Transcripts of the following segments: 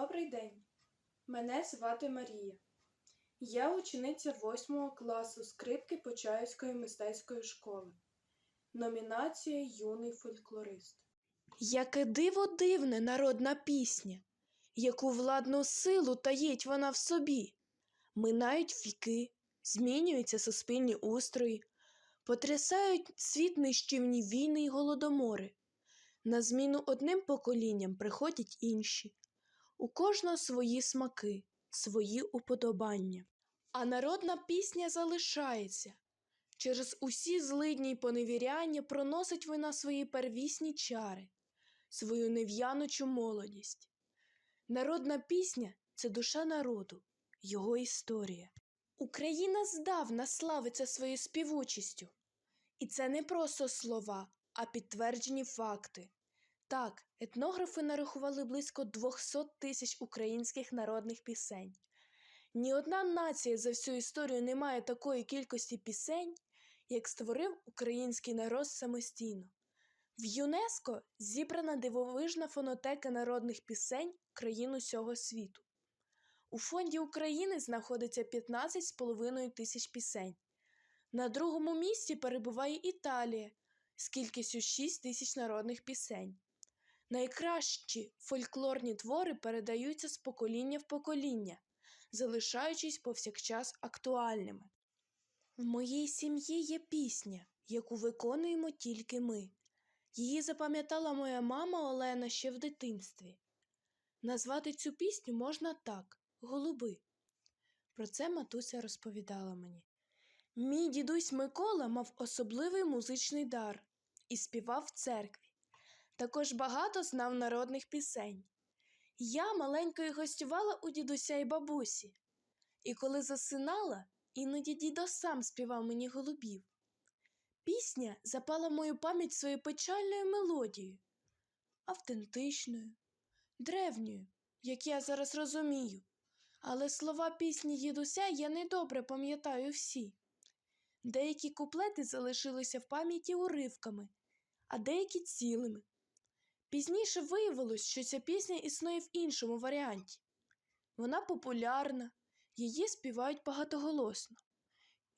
Добрий день. Мене звати Марія. Я учениця 8 класу скрипки Почаївської мистецької школи. Номінація Юний фольклорист. Яке диво дивне народна пісня, яку владну силу таїть вона в собі. Минають віки, змінюються суспільні устрої, потрясають світ нищівні війни й голодомори. На зміну одним поколінням приходять інші. У кожного свої смаки, свої уподобання. А народна пісня залишається. Через усі злидні й поневіряння проносить вона свої первісні чари, свою нев'яночу молодість. Народна пісня це душа народу, його історія. Україна здавна славиться своєю співучістю. І це не просто слова, а підтверджені факти. Так, етнографи нарахували близько 200 тисяч українських народних пісень. Ні одна нація за всю історію не має такої кількості пісень, як створив український народ самостійно. В ЮНЕСКО зібрана дивовижна фонотека народних пісень країн усього світу. У фонді України знаходиться 15,5 тисяч пісень. На другому місці перебуває Італія з кількістю 6 тисяч народних пісень. Найкращі фольклорні твори передаються з покоління в покоління, залишаючись повсякчас актуальними. В моїй сім'ї є пісня, яку виконуємо тільки ми. Її запам'ятала моя мама Олена ще в дитинстві. Назвати цю пісню можна так голуби. Про це матуся розповідала мені. Мій дідусь Микола мав особливий музичний дар і співав в церкві. Також багато знав народних пісень. Я маленькою гостювала у дідуся і бабусі, і коли засинала, іноді дідо сам співав мені голубів. Пісня запала мою пам'ять своєю печальною мелодією, автентичною, древньою, як я зараз розумію. Але слова пісні дідуся я недобре пам'ятаю всі. Деякі куплети залишилися в пам'яті уривками, а деякі цілими. Пізніше виявилось, що ця пісня існує в іншому варіанті. Вона популярна, її співають багатоголосно.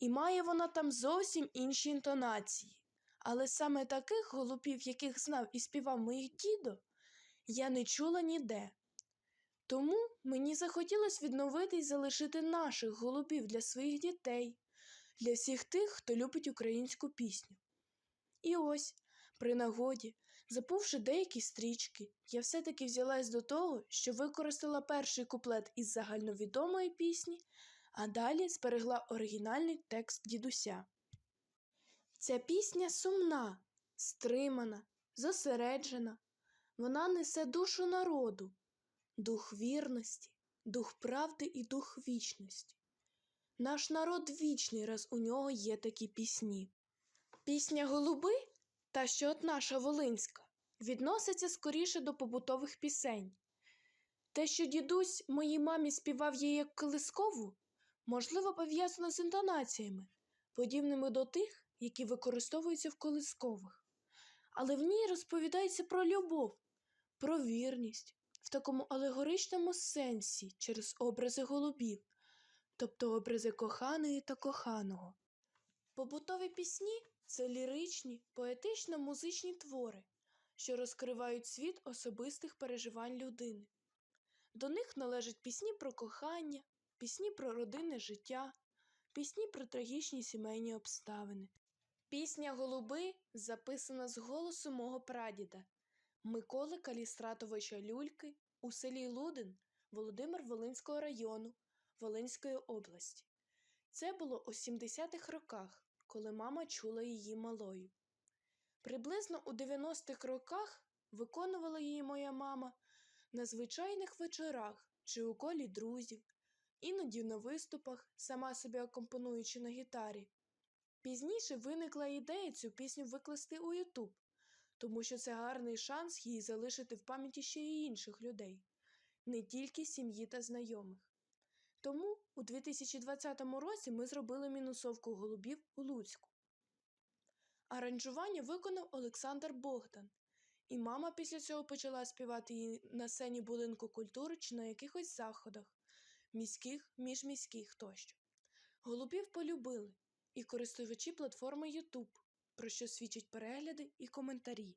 І має вона там зовсім інші інтонації. Але саме таких голубів, яких знав і співав моїх дідо, я не чула ніде. Тому мені захотілося відновити і залишити наших голубів для своїх дітей, для всіх тих, хто любить українську пісню. І ось, при нагоді, запувши деякі стрічки, я все-таки взялась до того, що використала перший куплет із загальновідомої пісні, а далі зберегла оригінальний текст дідуся. Ця пісня сумна, стримана, зосереджена. Вона несе душу народу, дух вірності, дух правди і дух вічності. Наш народ вічний, раз у нього є такі пісні. Пісня Голуби, та що от наша Волинська, відноситься скоріше до побутових пісень. Те, що дідусь моїй мамі співав її як колискову, можливо, пов'язано з інтонаціями, подібними до тих, які використовуються в колискових. Але в ній розповідається про любов, про вірність в такому алегоричному сенсі через образи голубів, тобто образи коханої та коханого. Побутові пісні це ліричні, поетично-музичні твори, що розкривають світ особистих переживань людини. До них належать пісні про кохання, пісні про родинне життя, пісні про трагічні сімейні обставини. Пісня Голуби записана з голосу мого прадіда Миколи Калістратовича Люльки у селі Лудин Володимир Волинського району Волинської області. Це було у 70-х роках, коли мама чула її малою. Приблизно у 90-х роках виконувала її моя мама на звичайних вечорах чи у колі друзів, іноді на виступах, сама собі акомпонуючи на гітарі. Пізніше виникла ідея цю пісню викласти у Ютуб, тому що це гарний шанс її залишити в пам'яті ще й інших людей, не тільки сім'ї та знайомих. Тому у 2020 році ми зробили мінусовку голубів у Луцьку. Аранжування виконав Олександр Богдан, І мама після цього почала співати її на сцені будинку культури чи на якихось заходах, міських, міжміських тощо. Голубів полюбили і користувачі платформи YouTube, про що свідчать перегляди і коментарі.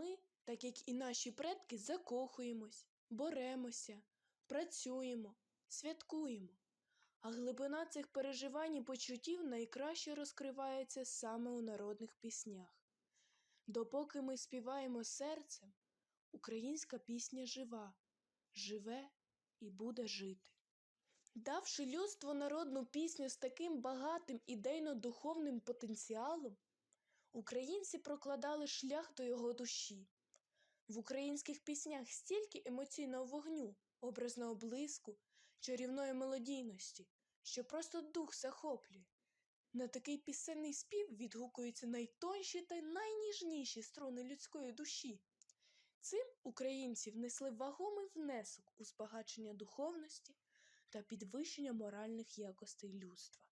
Ми, так як і наші предки, закохуємось, боремося, працюємо, святкуємо. А глибина цих переживань і почуттів найкраще розкривається саме у народних піснях. Допоки ми співаємо серцем, українська пісня жива, живе і буде жити. Давши людству народну пісню з таким багатим ідейно-духовним потенціалом, українці прокладали шлях до його душі. В українських піснях стільки емоційного вогню, образного блиску, чарівної мелодійності, що просто дух захоплює. На такий пісенний спів відгукуються найтонші та найніжніші струни людської душі. Цим українці внесли вагомий внесок у збагачення духовності та підвищення моральних якостей людства.